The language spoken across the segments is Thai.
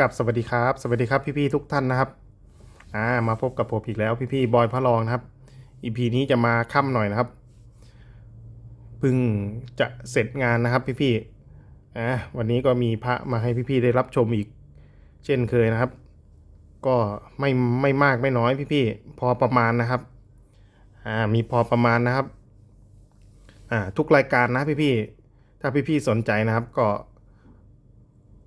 กับสวัสดีครับ สวัสดีครับพี่ๆทุกท่านนะครับอ่ามาพบกับผมอีกแล้วพี่ๆบอยพระรองนะครับ EP นี้จะมาค่ำหน่อยนะครับเพิ่งจะเสร็จงานนะครับพี่ๆอ่าวันนี้ก็มีพระมาให้พี่ๆได้รับชมอีก เช่นเคยนะครับ ก็ไม่ไม่มากไม่น้อยพี่ๆพอประมาณนะครับอ่ามีพอประมาณนะครับอ่าทุกรายการนะพี่ๆถ้าพี่ๆสนใจนะครับก็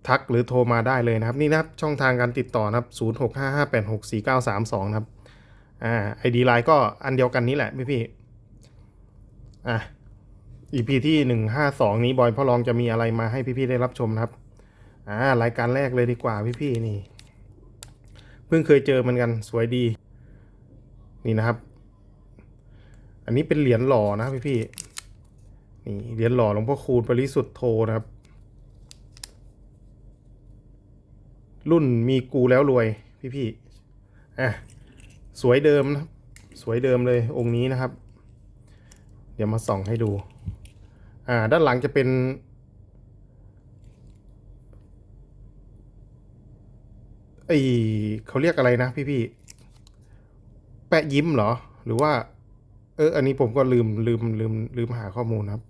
ทักหรือโทรมาได้เลยนะครับ นี่นะครับช่องทางการติดต่อนะครับ0 6 5 5 8 6 4 9 3 2นะครับอ่าไอดีไลน์ก็อันเดียวกันนี้แหละพี่พี่อะ EP ที่152นี้บอยพ่อรองจะมีอะไรมาให้พี่ๆได้รับชมนะครับอ่ารายการแรกเลยดีกว่าพี่ๆนี่ เพิ่งเคยเจอเหมือนกันสวยดี นี่นะครับ อันนี้เป็นเหรียญหล่อนะพี่ๆนี่เหรียญหล่อหลวงพ่อคูณปริสุทธโธนะครับ รุ่นมีกูแล้วรวยพี่พี่ๆอะสวยเดิมนะสวยเดิมเลยองค์นี้นะครับ เดี๋ยวมาส่องให้ดู อ่า ด้านหลังจะเป็น ไอเขาเรียกอะไรนะพี่พี่ๆแปะยิ้มเหรอ หรือว่า เออ อันนี้ผมก็ลืมลืมลืมลืมหาข้อมูลนะครับ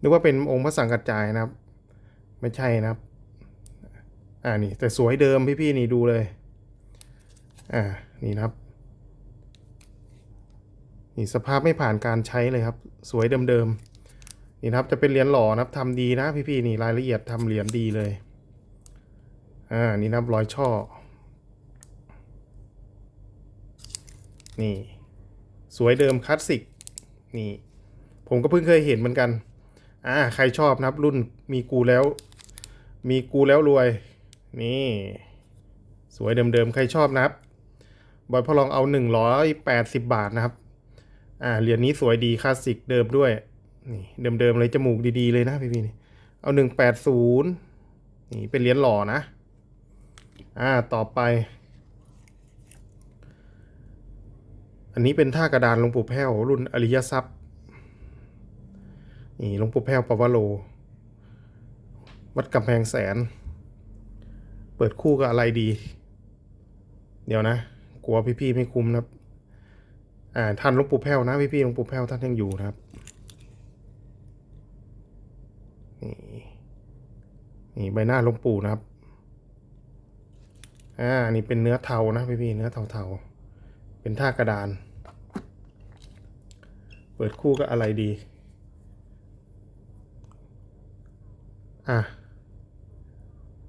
นึกว่าเป็นองค์พระสังกัจจายนะครับ ไม่ใช่นะครับ อ่านี่แต่สวยเดิมพี่ๆนี่ดูเลย อ่านี่นะครับนี่สภาพไม่ผ่านการใช้เลยครับ สวยเดิมๆนี่นะครับจะเป็นเหรียญหล่อนะครับทำดีนะพี่ๆนี่รายละเอียดทำเหรียญดีเลยอ่านี่นะครับรอยช่อ นี่ สวยเดิมคลาสสิกนี่ ผมก็เพิ่งเคยเห็นเหมือนกันอ่าใครชอบนะครับรุ่นมีกูแล้ว มีกูแล้วรวย นี่ สวยเดิมๆ ใครชอบนะครับ บอยพอลองเอา 180 บาทนะครับ อ่าเหรียญนี้สวยดีคลาสสิกเดิมด้วย นี่เดิมๆเลยจมูกดีๆเลยนะพี่ๆนี่เอา 180 นี่เป็นเหรียญหล่อนะ อ่าต่อไป อันนี้เป็นท่ากระดานหลวงปู่แพ้วรุ่นอริยทรัพย์ นี่หลวงปู่แพ้วปวโรวัดกำแพงแสน เปิดคู่กับอะไรดี เดี๋ยวนะ กลัวพี่ๆไม่คุ้มนะครับ อ่าท่านหลวงปู่แพ้วนะพี่ๆหลวงปู่แพ้วท่านยังอยู่นะครับนี่นี่ใบหน้าหลวงปู่นะครับ อ่านี่เป็นเนื้อเทานะพี่ๆเนื้อเทาๆเป็นท่ากระดาน เปิดคู่กับอะไรดี อะ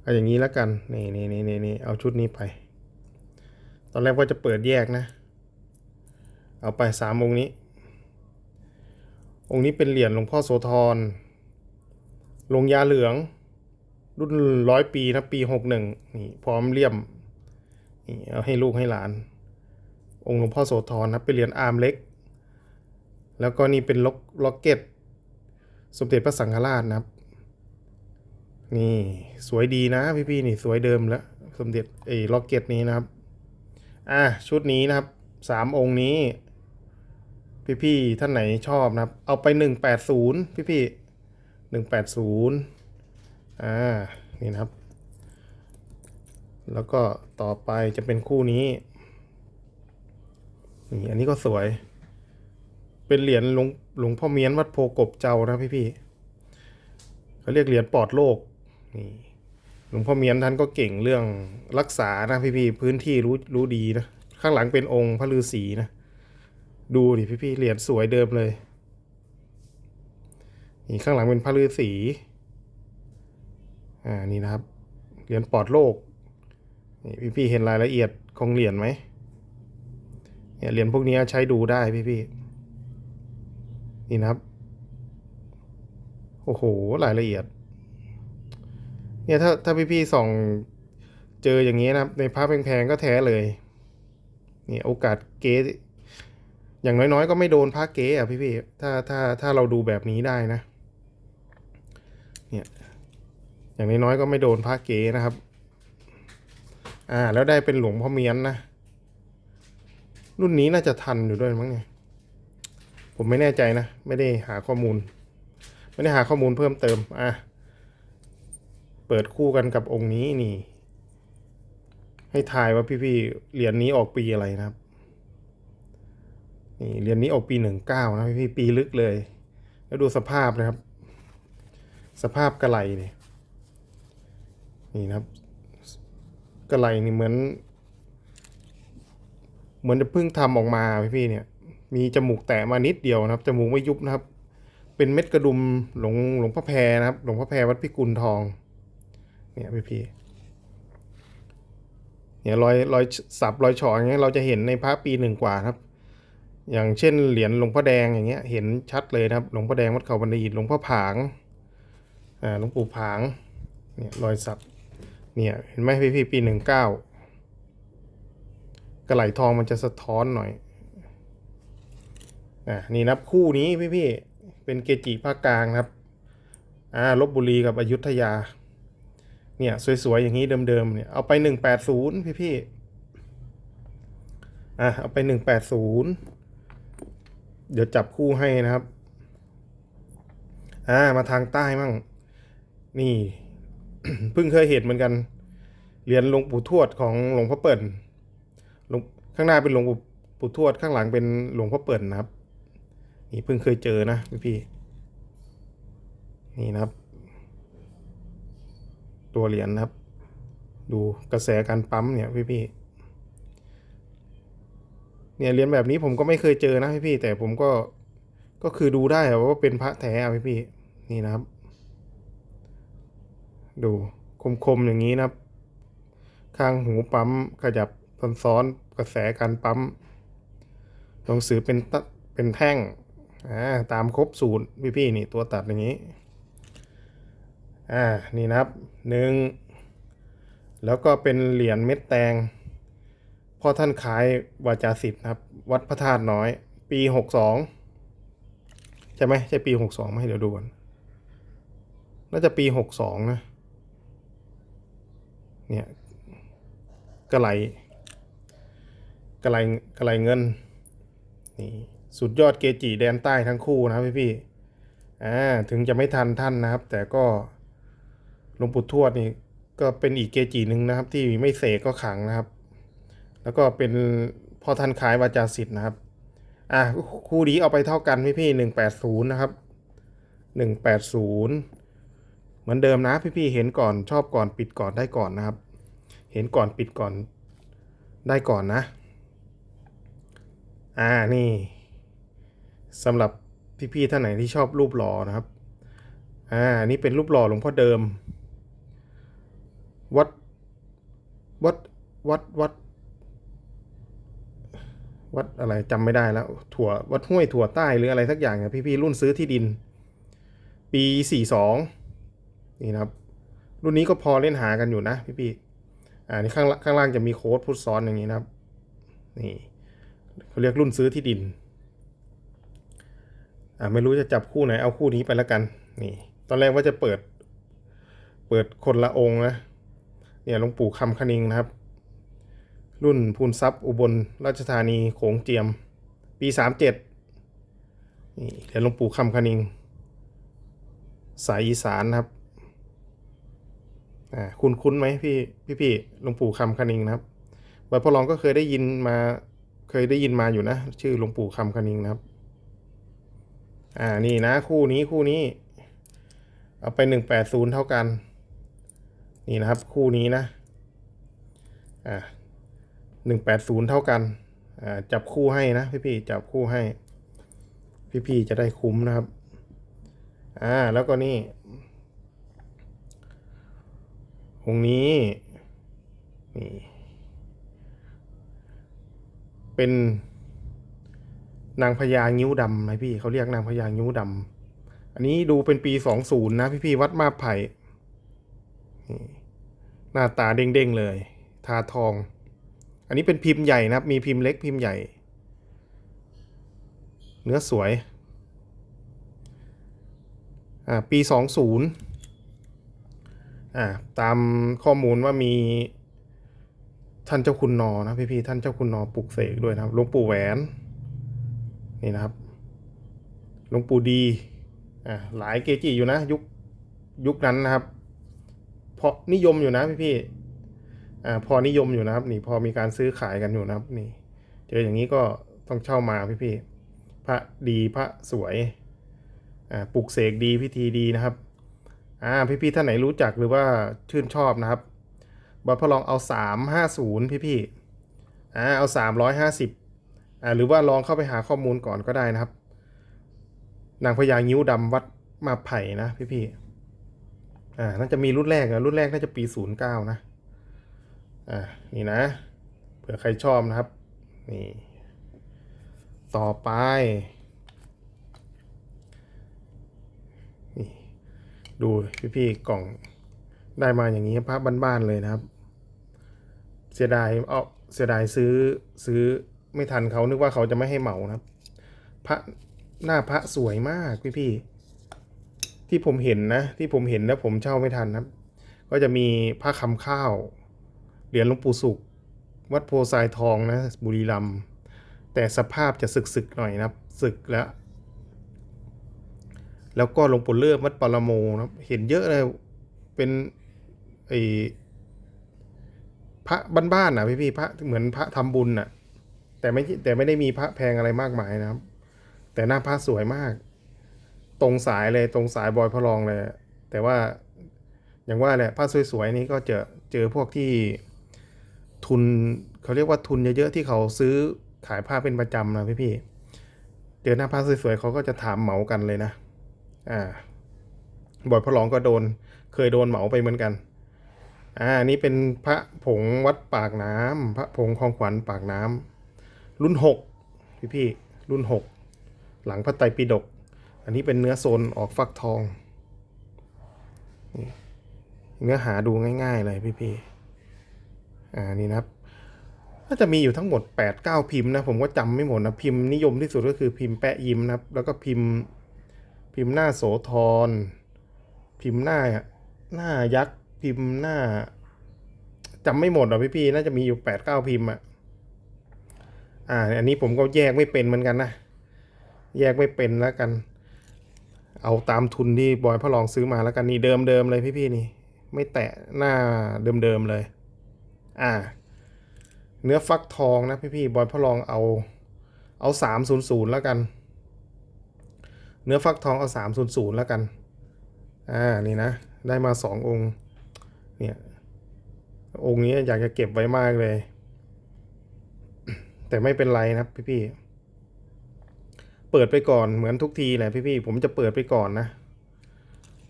เอาอย่างนี้แล้วกัน นี่นี่นี่นี่นี่เอาชุดนี้ไป ตอนแรกว่าจะเปิดแยกนะ เอาไปสามองค์นี้ องค์นี้เป็นเหรียญหลวงพ่อโสธรลงยาเหลือง รุ่นร้อยปีนะปีหกหนึ่งนี่พร้อมเลี่ยมนี่เอาให้ลูกให้หลาน องค์หลวงพ่อโสธรนะเป็นเหรียญอาร์มเล็ก แล้วก็นี่เป็นล็อกล็อกเก็ตสมเด็จพระสังฆราชนะครับ นี่สวยดีนะพี่ๆนี่สวยเดิมแล้ว สมเด็จไอ้ล็อกเก็ตนี้นะครับ อะชุดนี้นะครับสามองค์นี้ พี่ๆท่านไหนชอบนะครับ เอาไปหนึ่งแปดศูนย์พี่ๆหนึ่งแปดศูนย์อ่านี่นะครับ แล้วก็ต่อไปจะเป็นคู่นี้นี่อันนี้ก็สวย เป็นเหรียญหลวงหลวงพ่อเมียนวัดโพกบเจ้านะพี่ๆเขาเรียกเหรียญปลอดโลก นี่หลวงพ่อเมียนท่านก็เก่งเรื่องรักษานะพี่ๆพื้นที่รู้รู้ดีนะข้างหลังเป็นองค์พระฤาษีนะ ดูดิพี่ๆเหรียญสวยเดิมเลยนี่ข้างหลังเป็นพระฤาษีอ่านี่นะครับเหรียญปลอดโลกนี่พี่ๆเห็นรายละเอียดของเหรียญไหมเนี่ยเหรียญพวกนี้ใช้ดูได้พี่ๆนี่นะครับ โอ้โหรายละเอียด เนี่ยถ้าถ้าพี่ๆส่องเจออย่างนี้นะครับ ในภาพแพงๆก็แท้เลยเนี่ยโอกาสเก๊อย่างน้อยๆ ก็ไม่โดนพระเก๊อะพี่ๆถ้าถ้าถ้าเราดูแบบนี้ได้นะ เนี่ยอย่างน้อยๆก็ไม่โดนพระเก๊นะครับ อ่า แล้วได้เป็นหลวงพ่อเมียนนะ รุ่นนี้น่าจะทันอยู่ด้วยมั้งเนี่ย ผมไม่แน่ใจนะ ไม่ได้หาข้อมูล ไม่ได้หาข้อมูลเพิ่มเติม อะ เปิดคู่กันกับองค์นี้นี่ ให้ทายว่าพี่ๆเหรียญนี้ออกปีอะไรนะครับ นี่เหรียญนี้ออกปีหนึ่งเก้านะพี่ๆปีลึกเลย แล้วดูสภาพนะครับ สภาพกระไหลนี่นี่นะครับ กระไหลนี่เหมือน เหมือนจะเพิ่งทำออกมาพี่ๆเนี่ย มีจมูกแตะมานิดเดียวนะครับจมูกไม่ยุบนะครับเป็นเม็ดกระดุมหลวงหลวงพ่อแพรนะครับ หลวงพ่อแพรวัดพิกุลทอง เนี่ยพี่ๆเนี่ยรอยรอยสับรอยเฉออย่างเงี้ยเราจะเห็นในพระปีหนึ่งกว่าครับ อย่างเช่นเหรียญหลวงพ่อแดงอย่างเงี้ย เห็นชัดเลยนะครับหลวงพ่อแดงวัดเขาบันดีหลวงพ่อผางอ่าหลวงปู่ผางเนี่ยรอยสับเนี่ยเห็นไหมพี่พี่ปีหนึ่งเก้ากระไหลทองมันจะสะท้อนหน่อยอ่านี่นับคู่นี้พี่พี่เป็นเกจิภาคกลางครับอ่าลบบุรีกับอยุธยา เนี่ย สวย ๆ อย่างนี้เดิม ๆ เนี่ย เอาไปหนึ่งแปดศูนย์พี่ๆอะ เอาไปหนึ่งแปดศูนย์เดี๋ยวจับคู่ให้นะครับ อ่า มาทางใต้มั่ง นี่ เพิ่งเคยเห็นเหมือนกัน เหรียญหลวงปู่ทวดของหลวงพ่อเปิ่นลงข้างหน้าเป็นหลวงปู่ปู่ทวด ข้างหลังเป็นหลวงพ่อเปิ่นนะครับ นี่เพิ่งเคยเจอนะพี่พี่ๆนี่นะครับ ตัวเหรียญนะครับ ดูกระแสการปั๊มเนี่ยพี่พี่ๆเนี่ยเหรียญแบบนี้ผมก็ไม่เคยเจอนะพี่พี่ๆแต่ผมก็ก็คือดูได้ว่าเป็นพระแท้พี่พี่ๆนี่นะครับ ดูคมๆอย่างนี้นะครับ ข้างหูปั๊มขยับซ้อนๆกระแสการปั๊มหนังสือเป็นตะเป็นแท่งอ่าตามครบสูตรพี่ๆนี่ตัวตัดอย่างนี้ อ่านี่นะครับหนึ่งแล้วก็เป็นเหรียญเม็ดแตงพ่อท่านขายวาจาสิทธิ์นะครับ วัดพระธาตุน้อย ปีหกสองใช่ไหมใช่ปีหกสองไหมเดี๋ยวดูก่อนน่าจะปีหกสองนะ เนี่ยกระไหลกระไหลกระไหลเงิน นี่สุดยอดเกจิแดนใต้ทั้งคู่นะพี่พี่อ่าถึงจะไม่ทันท่านนะครับ แต่ก็ หลวงปู่ทวดนี่ก็เป็นอีกเกจิหนึ่งนะครับ ที่ไม่เสกก็ขังนะครับ แล้วก็เป็นพ่อท่านขายวาจาสิทธิ์นะครับ อะคู่นี้เอาไปเท่ากันพี่พี่หนึ่งแปดศูนย์นะครับหนึ่งแปดศูนย์เหมือนเดิมนะพี่พี่เห็นก่อนชอบก่อนปิดก่อนได้ก่อนนะครับ เห็นก่อนปิดก่อนได้ก่อนนะ อ่านี่สำหรับพี่ๆท่านไหนที่ชอบรูปหล่อนะครับ อ่า นี่เป็นรูปหล่อหลวงพ่อเดิม วัด วัด วัด วัด วัดอะไรจำไม่ได้แล้ว ถั่ว วัดห้วยถั่วใต้หรืออะไรสักอย่างอะพี่ๆรุ่นซื้อที่ดิน ปีสี่สองนี่นะครับ รุ่นนี้ก็พอเล่นหากันอยู่นะพี่ๆอ่านี่ข้างล่างข้างล่างจะมีโค้ดพุทซ้อนอย่างนี้นะครับ นี่เขาเรียกรุ่นซื้อที่ดิน อ่าไม่รู้จะจับคู่ไหนเอาคู่นี้ไปแล้วกัน นี่ ตอนแรกว่าจะเปิด เปิดคนละองค์นะ เนี่ยหลวงปู่คำคณิงนะครับ รุ่นพูนทรัพย์อุบลราชธานีโขงเจียม ปีสามเจ็ดนี่เหรียญหลวงปู่คำคณิง สายอีสานนะครับอ่าคุณคุ้นไหมพี่พี่พี่หลวงปู่คำคณิงนะครับบัดพ่อรองก็เคยได้ยินมาเคยได้ยินมาอยู่นะ ชื่อหลวงปู่คำคณิงนะครับ อ่านี่นะ คู่นี้คู่นี้ เอาไปหนึ่งแปดศูนย์เท่ากัน นี่นะครับคู่นี้นะอ่าหนึ่งแปดศูนย์เท่ากันอ่าจับคู่ให้นะพี่ๆจับคู่ให้ พี่ๆจะได้คุ้มนะครับอ่าแล้วก็นี่องนี้นี่เป็นนางพญางิ้วดำไหมพี่เขาเรียกนางพญางิ้วดำอันนี้ดูเป็นปีสองศูนย์นะพี่ๆวัดมาไผ่ หน้าตาเด้งๆเลย ทาทอง อันนี้เป็นพิมพ์ใหญ่นะครับ มีพิมพ์เล็กพิมพ์ใหญ่ เนื้อสวย อ่า ปีสองศูนย์อ่า ตามข้อมูลว่ามีท่านเจ้าคุณนอนะพี่ๆท่านเจ้าคุณนอปลุกเสกด้วยนะครับหลวงปู่แหวน นี่นะครับหลวงปู่ดีอ่าหลายเกจิอยู่นะ ยุคยุคนั้นนะครับ พราะนิยมอยู่นะพี่พี่อ่าพอนิยมอยู่นะครับ นี่พอมีการซื้อขายกันอยู่นะครับ นี่ เจออย่างนี้ก็ต้องเช่ามาพี่พี่พระดีพระสวยอ่าปลุกเสกดีพิธีดีนะครับอ่าพี่พี่ท่านไหนรู้จักหรือว่าชื่นชอบนะครับบอสพลองเอาสามห้าศูนย์พี่พี่อ่าเอาสามร้อยห้าสิบอ่าหรือว่าลองเข้าไปหาข้อมูลก่อนก็ได้นะครับนางพญางิ้วดำวัดมาไผ่นะพี่พี่ อ่าน่าจะมีรุ่นแรกอะรุ่นแรกน่าจะปีศูนย์เก้านะ อ่านี่นะ เผื่อใครชอบนะครับ นี่ ต่อไปนี่ดูพี่ๆกล่องได้มาอย่างนี้พระบ้านๆเลยนะครับ เสียดายเอาเสียดายซื้อซื้อไม่ทันเขานึกว่าเขาจะไม่ให้เหมานะครับ พระหน้าพระสวยมากพี่ๆ ที่ผมเห็นนะ ที่ผมเห็นแล้วผมเช่าไม่ทันครับ ก็จะมีพระคำข้าว เหรียญหลวงปู่สุข วัดโพทรายทองนะ บุรีรัมย์แต่สภาพจะสึกๆหน่อยนะครับสึกแล้ว แล้วก็หลวงปู่เลื่อมวัดปรโมนะเห็นเยอะเลยเป็นไอพระบ้านๆนะพี่พี่ๆพระเหมือนพระทำบุญน่ะแต่ไม่แต่ไม่ได้มีพระแพงอะไรมากมายนะครับ แต่หน้าพระสวยมาก ตรงสายเลยตรงสายบอยพระรองเลย แต่ว่าอย่างว่าแหละพระสวยๆนี้ก็เจอเจอพวกที่ทุนเขาเรียกว่าทุนเยอะๆที่เขาซื้อขายผ้าเป็นประจำนะพี่ๆเจอหน้าพระสวยๆเขาก็จะถามเหมากันเลยนะอ่าบอยพระรองก็โดนเคยโดนเหมาไปเหมือนกันอ่านี่เป็นพระผงวัดปากน้ำพระผงคลองขวัญปากน้ำรุ่นหกพี่พี่ๆรุ่นหกหลังพระไตรปิฎก อันนี้เป็นเนื้อโซนออกฟักทองเนื้อหาดูง่ายๆเลยพี่ๆอ่านี่นะครับน่าจะมีอยู่ทั้งหมด 8 9 พิมพ์นะ ผมก็จำไม่หมดนะ พิมพ์นิยมที่สุดก็คือพิมพ์แปะยิ้มนะครับ แล้วก็พิมพ์พิมพ์หน้าโสธรพิมพ์หน้าหน้ายักษ์พิมพ์หน้าจำไม่หมดหรอกพี่ๆน่าจะมีอยู่แปดเก้าพิมพ์อะอ่า อันนี้ผมก็แยกไม่เป็นเหมือนกันนะ แยกไม่เป็นแล้วกัน เอาตามทุนที่บอยพ่อลองซื้อมาแล้วกันนี่เดิมเดิมๆเลยพี่พี่ๆนี่ ไม่แตะหน้าเดิมเดิมๆเลย อ่า เนื้อฟักทองนะพี่พี่ๆบอยพ่อลองเอาเอาสามศูนย์ศูนย์แล้วกัน เนื้อฟักทองเอาสามศูนย์ศูนย์แล้วกัน อ่านี่นะ ได้มาสององค์ เนี่ย องค์นี้อยากจะเก็บไว้มากเลย แต่ไม่เป็นไรนะพี่ๆ เปิดไปก่อนเหมือนทุกทีแหละพี่ๆผมจะเปิดไปก่อนนะ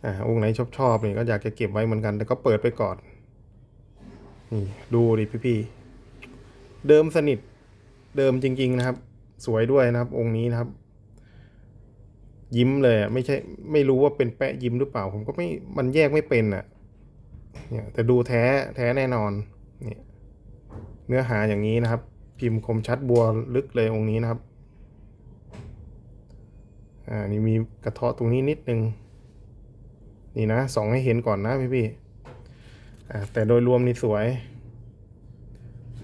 อ่าองค์ไหนชอบชอบๆนี่ก็อยากจะเก็บไว้เหมือนกัน แต่ก็เปิดไปก่อนนี่ดูดิพี่ๆเดิมสนิทเดิมจริง ๆนะครับ สวยด้วยนะครับ องค์นี้นะครับ ยิ้มเลยไม่ใช่ไม่รู้ว่าเป็นแปะยิ้มหรือเปล่า ผมก็ไม่มันแยกไม่เป็นอะเนี่ยแต่ดูแท้แท้แน่นอนเนี่ยเนื้อหาอย่างนี้นะครับ พิมพ์คมชัดบัวลึกเลยองค์นี้นะครับ อ่านี่มีกระเทาะตรงนี้นิดนึง นี่นะสองให้เห็นก่อนนะพี่พี่อ่าแต่โดยรวมนี่สวย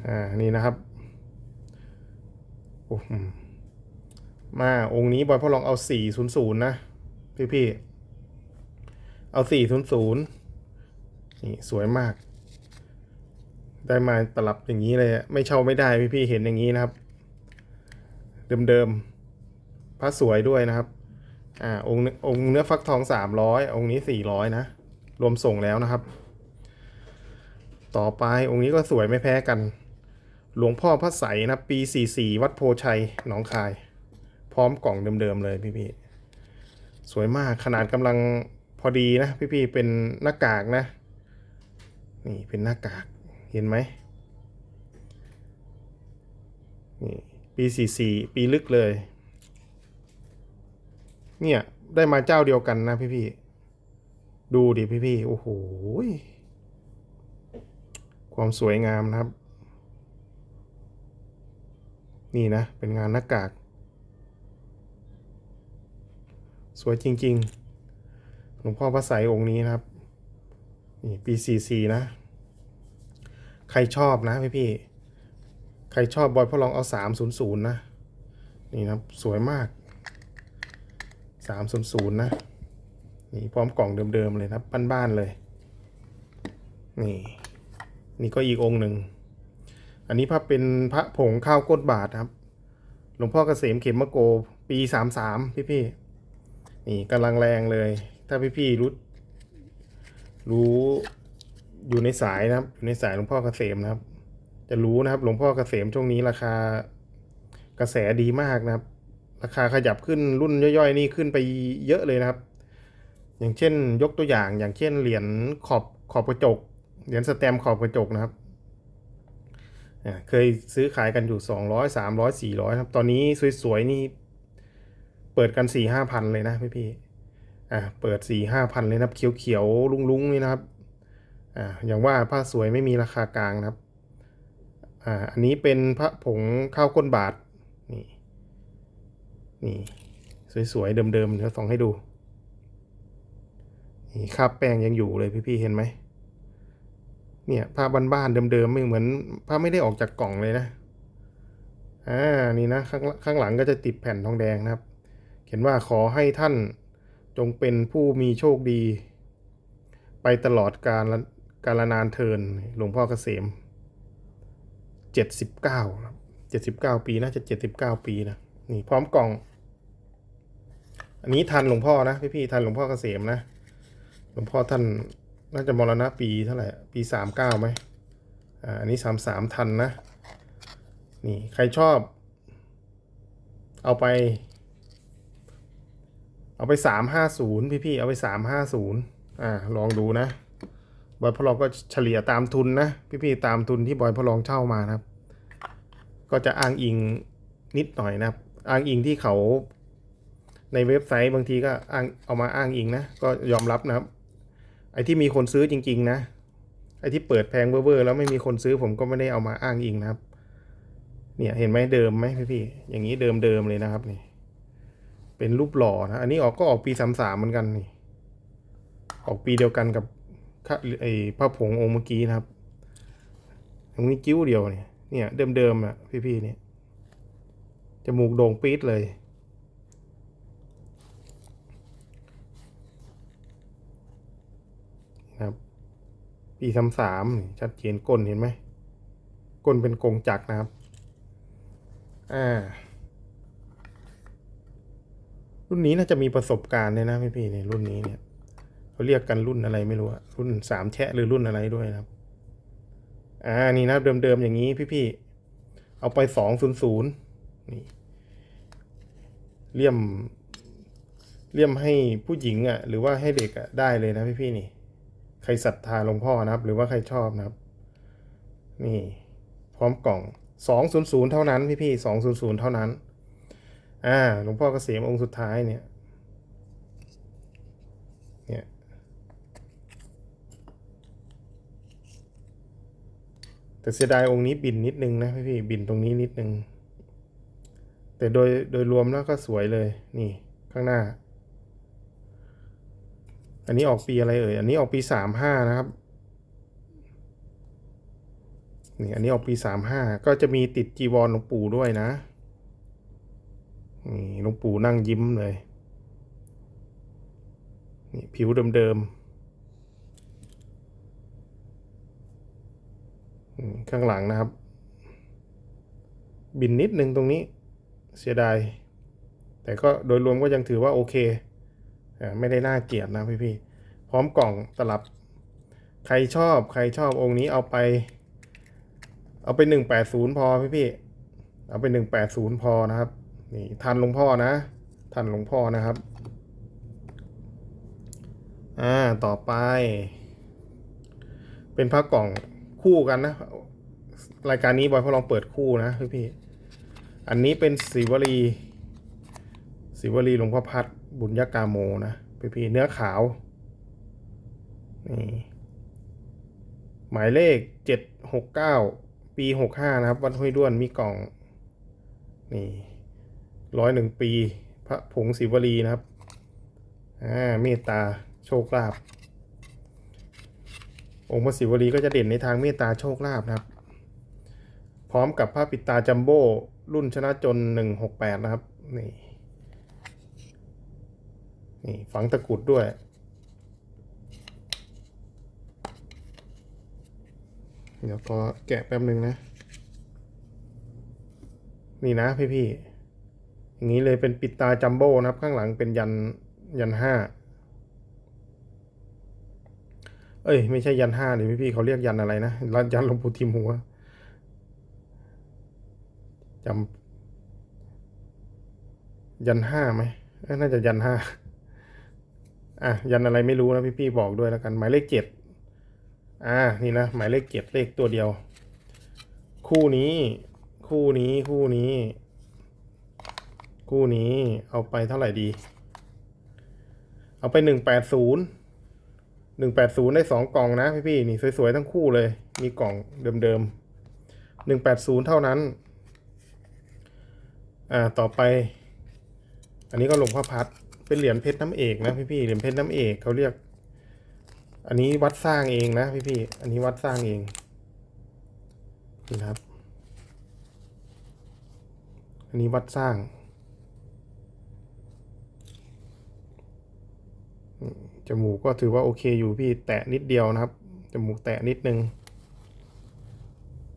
อ่านี่นะครับโอ้โหมาองค์นี้บอยพ่อลองเอา400นย์นย์นะพี่พี่เอา400นี่สวยมาก ได้มาตลับอย่างนี้เลยไม่เช่าไม่ได้พี่พี่เห็นอย่างนี้นะครับ เดิมๆ พระสวยด้วยนะครับ อ่าองค์องค์เนื้อฟักทอง300อยองค์นี้400นะ รวมส่งแล้วนะครับ ต่อไปองค์นี้ก็สวยไม่แพ้กัน หลวงพ่อพระใสนะครับปี44วัดโพชัยหนองคาย พร้อมกล่องเดิมๆเลยพี่ๆสวยมากขนาดกำลังพอดีนะ พี่ๆเป็นหน้ากากนะ นี่เป็นหน้ากากเห็นไหมนี่ปีสี่สี่ปีลึกเลย เนี่ย ได้มาเจ้าเดียวกันนะพี่ๆดูดิพี่ๆโอ้โหความสวยงามนะครับ นี่นะ เป็นงานหน้ากาก สวยจริงๆหลวงพ่อพระไสยองค์นี้นะครับ นี่ปีสี่สี่นะ ใครชอบนะพี่พี่ๆใครชอบบอยพ่อลองเอาสามศูนย์ศูนย์นะ นี่นะครับ สวยมาก สามศูนย์ศูนย์นะ นี่พร้อมกล่องเดิมๆเลยนะครับบ้านๆเลย นี่ นี่ก็อีกองค์หนึ่ง อันนี้พระเป็นพระผงข้าวก้นบาทครับ หลวงพ่อเกษมเขมมะโก ปีสามสามพี่พี่ๆนี่กำลังแรงเลย ถ้าพี่พี่ๆรู้ รู้อยู่ในสายนะครับ อยู่ในสายหลวงพ่อเกษมนะครับ จะรู้นะครับ หลวงพ่อเกษมช่วงนี้ราคากระแสดีมากนะครับ ราคาขยับขึ้นรุ่นย่อยๆ นี่ขึ้นไปเยอะเลยนะครับ อย่างเช่นยกตัวอย่างอย่างเช่นเหรียญขอบขอบกระจก เหรียญสแตมขอบกระจกนะครับเคยซื้อขายกันอยู่ 200 300 400ครับ ตอนนี้สวยๆนี่เปิดกัน4 5พันเลยนะพี่พี่ๆอ่าเปิด4 5พันเลยนะครับ เขียวๆลุงๆนี่นะครับอ่าอย่างว่าผ้าสวยไม่มีราคากลางนะครับอ่าอันนี้เป็นพระผงข้าวก้นบาท นี่ สวยๆ เดิมๆเดี๋ยวส่องให้ดู นี่คราบแป้งยังอยู่เลยพี่ๆ เห็นไหม เนี่ยผ้าบ้านๆ เดิมๆ ไม่เหมือนผ้าไม่ได้ออกจากกล่องเลยนะ อ่า นี่นะข้างข้างหลังก็จะติดแผ่นทองแดงนะครับ เขียนว่าขอให้ท่านจงเป็นผู้มีโชคดี ไปตลอดกาลกาลนานเทินหลวงพ่อเกษมเจ็ดสิบเก้าเจ็ดสิบเก้าปีน่าจะเจ็ดสิบเก้าปีนะ นี่พร้อมกล่อง อันนี้ทันหลวงพ่อนะพี่ๆทันหลวงพ่อเกษมนะ หลวงพ่อท่านน่าจะมรณะปีเท่าไหร่ ปีสามเก้าไหมอ่าอันนี้สามสามทันนะ นี่ใครชอบ เอาไป เอาไปสามห้าศูนย์พี่พี่ๆเอาไปสามห้าศูนย์อ่าลองดูนะบอยพลองก็เฉลี่ยตามทุนนะพี่พี่ๆตามทุนที่บอยพลองเช่ามานะครับ ก็จะอ้างอิงนิดหน่อยนะครับ อ้างอิงที่เขา ในเว็บไซต์บางทีก็อ้างเอามาอ้างอิงนะ ก็ยอมรับนะครับ ไอ้ที่มีคนซื้อจริง ๆ นะ ไอ้ที่เปิดแพงเวอร์ๆแล้วไม่มีคนซื้อผมก็ไม่ได้เอามาอ้างอิงนะครับ เนี่ยเห็นไหมเดิมไหมพี่พี่ๆอย่างนี้เดิมเดิมๆเลยนะครับนี่ เป็นรูปหล่อนะ อันนี้ออกก็ออกปีสามสามเหมือนกันนี่ ออกปีเดียวกันกับข้าไอ้พระผงองค์เมื่อกี้นะครับตรงนี้จิ้วเดียวเนี่ย เนี่ยเดิมๆอะพี่พี่ๆเนี่ยจมูกโด่งปี๊ดเลย นะครับ ปีสามสามชัดเจนก้นเห็นไหมก้นเป็นกงจักรนะครับ อ่า รุ่นนี้น่าจะมีประสบการณ์เลยนะพี่พี่ๆในรุ่นนี้เนี่ยเขาเรียกกันรุ่นอะไรไม่รู้อะรุ่นสามแชะหรือรุ่นอะไรด้วยนะครับ อ่า นี่นะเดิมๆอย่างนี้พี่พี่ๆเอาไปสองศูนย์ศูนย์นี่เลี่ยมเลี่ยมให้ผู้หญิงอะ หรือว่าให้เด็กอะได้เลยนะพี่พี่ๆนี่ ใครศรัทธาหลวงพ่อนะครับ หรือว่าใครชอบนะครับ นี่ พร้อมกล่องสองศูนย์ศูนย์เท่านั้นพี่พี่สองศูนย์ศูนย์เท่านั้น อ่าหลวงพ่อเกษมองค์สุดท้ายเนี่ย เนี่ยแต่เสียดายองค์นี้บินนิดนึงนะพี่พี่บินตรงนี้นิดนึง แต่โดยโดยรวมแล้วก็สวยเลย นี่ข้างหน้า อันนี้ออกปีอะไรเอ่ย อันนี้ออกปีสามห้านะครับ นี่อันนี้ออกปีสามห้าก็จะมีติดจีวรหลวงปู่ด้วยนะ นี่หลวงปู่นั่งยิ้มเลย นี่ผิวเดิมๆ ข้างหลังนะครับ บินนิดนึงตรงนี้ เสียดาย แต่ก็โดยรวมก็ยังถือว่าโอเค ไม่ได้น่าเกลียดนะพี่พี่ๆพร้อมกล่องตลับ ใครชอบใครชอบองค์นี้เอาไป เอาไปหนึ่งแปดศูนย์พอพี่พี่ๆเอาไปหนึ่งแปดศูนย์พอนะครับ นี่ทันหลวงพ่อนะ ทันหลวงพ่อนะครับ อ่าต่อไป เป็นพระกล่องคู่กันนะ รายการนี้บอยพอลองเปิดคู่นะพี่พี่ๆอันนี้เป็นสีวลีศิวลีหลวงพ่อพัด บุญยกาโมนะพี่พีเนื้อขาวนี่หมายเลขเจ็ดหกเก้าปีหกห้านะครับ วัดห้วยด้วนมีกล่อง นี่ร้อยหนึ่งปี พระผงศิวลีนะครับ อ่าเมตตาโชคลาภองค์พระศิวลีก็จะเด่นในทางเมตตาโชคลาภนะครับ พร้อมกับพระปิดตาจัมโบ้รุ่นชนะจนหนึ่งหกแปดนะครับ นี่ นี่ฝังตะกรุดด้วย เดี๋ยวขอแกะแป๊บหนึ่งนะ นี่นะพี่พี่อย่างนี้เลยเป็นปิดตาจัมโบ้นะครับ ข้างหลังเป็นยันยันห้าเอ้ยไม่ใช่ยันห้าดิพี่พี่เขาเรียกยันอะไรนะยันหลวงปู่ทิมหัวจำยันห้าไหมน่าจะยันห้า อะยันอะไรไม่รู้นะพี่พี่ๆบอกด้วยแล้วกันหมายเลขเจ็ดอ่านี่นะหมายเลขเจ็ดเลขตัวเดียว คู่นี้ คู่นี้คู่นี้ คู่นี้เอาไปเท่าไหร่ดี เอาไปหนึ่งแปดศูนย์หนึ่งแปดศูนย์ได้สองกล่องนะพี่พี่ๆนี่สวยๆทั้งคู่เลย มีกล่องเดิมๆหนึ่งแปดศูนย์เท่านั้น อ่าต่อไป อันนี้ก็หลวงพ่อพัด เป็นเหรียญเพชรน้ำเอกนะพี่พี่ๆเหรียญเพชรน้ำเอกเขาเรียก อันนี้วัดสร้างเองนะพี่พี่ๆอันนี้วัดสร้างเองนี่นะครับ อันนี้วัดสร้างจมูกก็ถือว่าโอเคอยู่พี่แตะนิดเดียวนะครับ จมูกแตะนิดนึง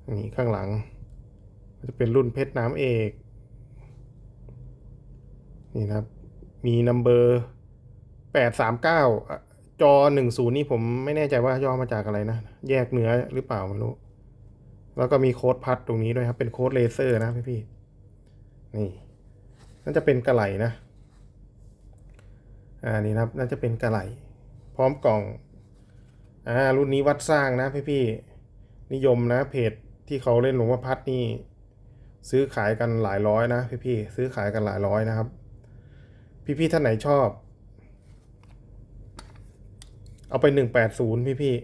นี่ข้างหลังจะเป็นรุ่นเพชรน้ำเอก นี่นะครับ มีนัมเบอร์แปดสามเก้าจอหนึ่งศูนย์นี่ผมไม่แน่ใจว่าย่อมาจากอะไรนะ แยกเนื้อหรือเปล่าไม่รู้ แล้วก็มีโค้ดพัดตรงนี้ด้วยครับ เป็นโค้ดเลเซอร์นะพี่พี่นี่น่าจะเป็นกระไหลนะ อ่านี่นะครับ น่าจะเป็นกระไหล พร้อมกล่อง อ่า รุ่นนี้วัดสร้างนะพี่พี่นิยมนะ เพจที่เขาเล่นหลวงพ่อพัดนี่ ซื้อขายกันหลายร้อยนะพี่พี่ซื้อขายกันหลายร้อยนะครับ พี่ๆท่านไหนชอบ เอาไปหนึ่งแปดศูนย์พี่พี่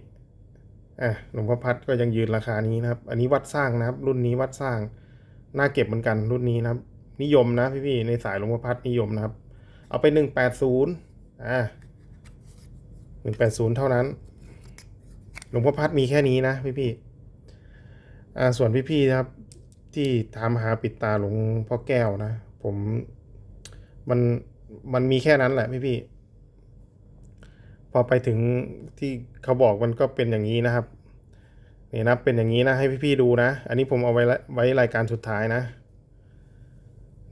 ๆอะหลวงพ่อพัดก็ยังยืนราคานี้นะครับ อันนี้วัดสร้างนะครับ รุ่นนี้วัดสร้างน่าเก็บเหมือนกันรุ่นนี้นะครับ นิยมนะพี่พี่ๆในสายหลวงพ่อพัดนิยมนะครับ เอาไปหนึ่งแปดศูนย์อ่าหนึ่งแปดศูนย์เท่านั้น หลวงพ่อพัดมีแค่นี้นะพี่พี่ๆอ่าส่วนพี่พี่ๆนะครับ ที่ถามหาปิดตาหลวงพ่อแก้วนะ ผมมัน มันมีแค่นั้นแหละพี่พี่พอไปถึงที่เขาบอกมันก็เป็นอย่างนี้นะครับนี่นะเป็นอย่างนี้นะให้พี่พี่ๆดูนะ อันนี้ผมเอาไว้ไว้รายการสุดท้ายนะ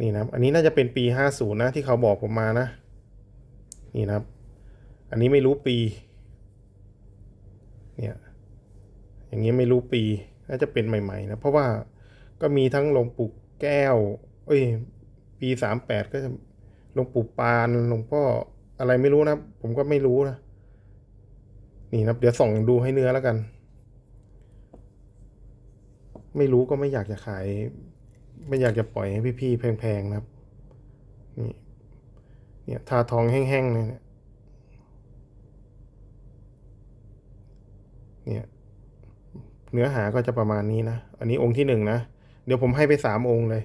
นี่นะอันนี้น่าจะเป็นปีห้าศูนย์นะที่เขาบอกผมมานะ นี่นะครับ อันนี้ไม่รู้ปี เนี่ย อย่างนี้ไม่รู้ปี น่าจะเป็นใหม่ ๆ นะ เพราะว่าก็มีทั้งหลวงปู่แก้ว เอ้ย ปีสามแปดก็จะ หลวงปู่ปานหลวงพ่ออะไรไม่รู้นะผมก็ไม่รู้นะนี่นะเดี๋ยวส่องดูให้เนื้อแล้วกัน ไม่รู้ก็ไม่อยากจะขาย ไม่อยากจะปล่อยให้พี่ๆแพงๆนะครับ นี่เนี่ยทาทองแห้งๆเนี่ยเนี่ยเนื้อหาก็จะประมาณนี้นะ อันนี้องค์ที่หนึ่งนะ เดี๋ยวผมให้ไปสามองค์เลย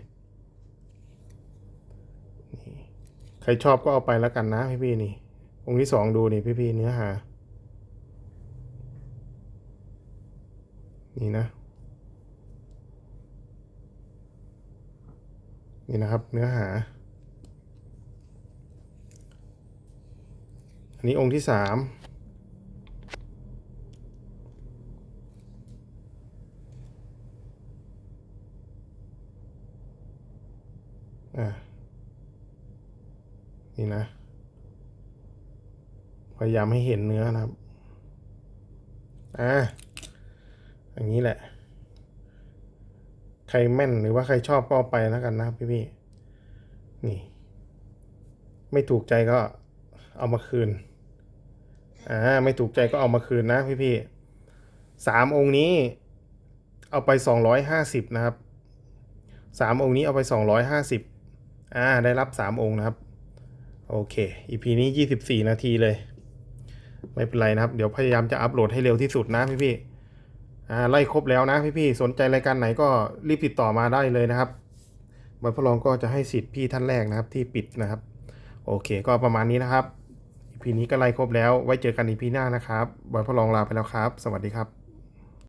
นี่ ใครชอบก็เอาไปแล้วกันนะพี่ๆนี่ องค์ที่สองดูนี่พี่ๆเนื้อหา นี่นะ นี่นะครับเนื้อหา อันนี้องค์ที่สามอะ นี่นะ พยายามให้เห็นเนื้อนะครับ อ่าอย่างนี้แหละ ใครแม่นหรือว่าใครชอบก็ไปแล้วกันนะพี่พี่นี่ ไม่ถูกใจก็เอามาคืน อ่า ไม่ถูกใจก็เอามาคืนนะพี่พี่สามองค์นี้ เอาไปสองร้อยห้าสิบนะครับสามองค์นี้เอาไปสองร้อยห้าสิบอ่า ได้รับสามองค์นะครับ โอเค EP นี้ยี่สิบสี่นาทีเลย ไม่เป็นไรนะครับ เดี๋ยวพยายามจะอัปโหลดให้เร็วที่สุดนะพี่พี่ๆอ่าไล่ครบแล้วนะพี่พี่ๆสนใจรายการไหนก็รีบติดต่อมาได้เลยนะครับบอยพลองก็จะให้สิทธิ์พี่ท่านแรกนะครับที่ปิดนะครับ โอเค ก็ประมาณนี้นะครับ EP นี้ก็ไล่ครบแล้ว ไว้เจอกัน EP หน้านะครับบอยพลองลาไปแล้วครับ สวัสดีครับ